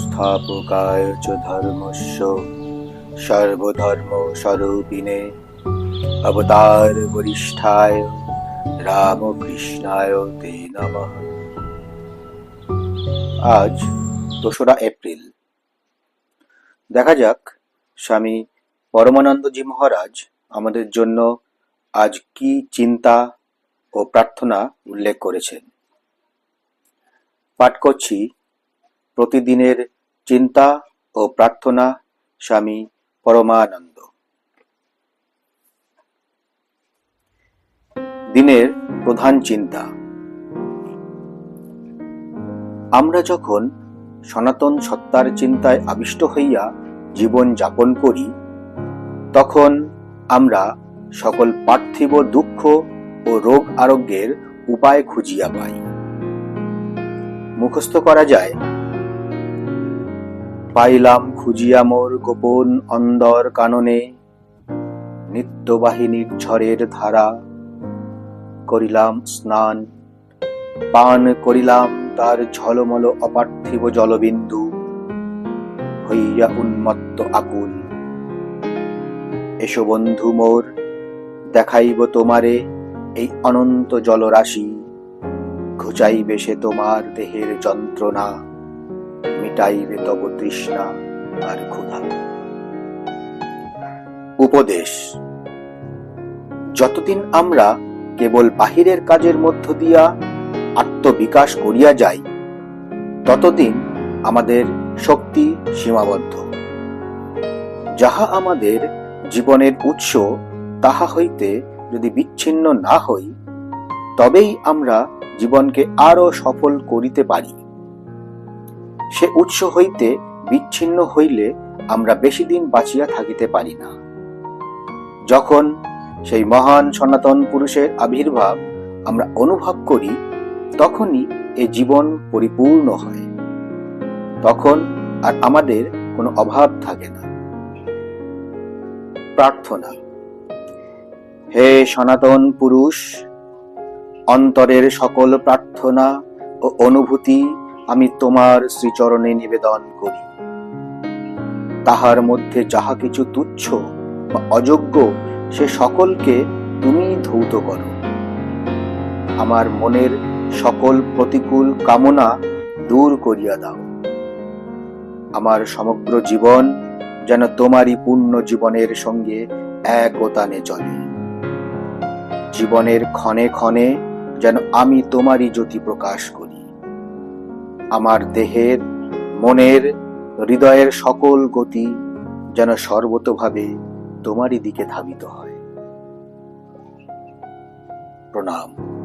স্থাপকায় চ সর্বধর্ম স্বরূপিণে। অবতার বরিষ্ঠায় রামকৃষ্ণায় তে নমঃ। আজ দোসরা এপ্রিল। দেখা যাক, স্বামী পরমানন্দজি মহারাজ, আমাদের জন্য আজ কি চিন্তা ও প্রার্থনা উল্লেখ করেছেন। পাঠ করছি প্রতিদিনের চিন্তা ও প্রার্থনা, স্বামী পরমানন্দ। দিনের প্রধান চিন্তা। আমরা যখন সনাতন সত্তার চিন্তায় আবিষ্ট হইয়া জীবন যাপন করি, তখন আমরা সকল পার্থিব দুঃখ ও রোগ আরোগ্যের উপায় খুঁজিয়া পাই। মুখস্থ করা যায় পাইলাম খুঁজিয়া মোর গোপন অন্দর কাননে। নিত্যবাহিনীর ঝড়ের ধারা করিলাম স্নান। পান করিলাম তার ঝলমল অপার্থিব জলবিন্দু। হইয়া উন্মত্ত আকুল। এসো বন্ধু মোর, দেখাইব তোমারে এই অনন্ত জলরাশি। ঘুচাইবে সে তোমার দেহের যন্ত্রণা। মিটাইবে তব তৃষ্ণা আর ক্ষুধা। উপদেশ, যতদিন আমরা কেবল বাহিরের কাজের মধ্য দিয়া আত্মবিকাশ করিয়া যাই, ততদিন আমাদের শক্তি সীমাবদ্ধ। যাহা আমাদের জীবনের উৎস, তাহা হইতে যদি বিচ্ছিন্ন না হই, তবেই আমরা জীবনকে আরও সফল করিতে পারি। সে উৎস হইতে বিচ্ছিন্ন হইলে আমরা বেশি দিন বাঁচিয়া থাকিতে পারি না। যখন সেই মহান সনাতন পুরুষের আবির্ভাব আমরা অনুভব করি, তখনই এ জীবন পরিপূর্ণ হয়। তখন আর আমাদের কোনো অভাব থাকে না। প্রার্থনা, হে সনাতন পুরুষ, অন্তরের সকল প্রার্থনা ও অনুভূতি আমি তোমার শ্রীচরণে নিবেদন করি। তাহার মধ্যে যাহা কিছু তুচ্ছ বা অযোগ্য, সে সকলকে তুমি ধৌত করো। আমার মনের সকল প্রতিকূল কামনা দূর করিয়া দাও। আমার সমগ্র জীবন যেন তোমারই পূর্ণ জীবনের সঙ্গে একতানে চলে। জীবনের ক্ষণে ক্ষণে যেন আমি তোমারই জ্যোতি প্রকাশ করি। আমার দেহের মনের হৃদয়ের সকল গতি যেন সর্বতভাবে তোমারই দিকে ধাবিত হয়। প্রণাম।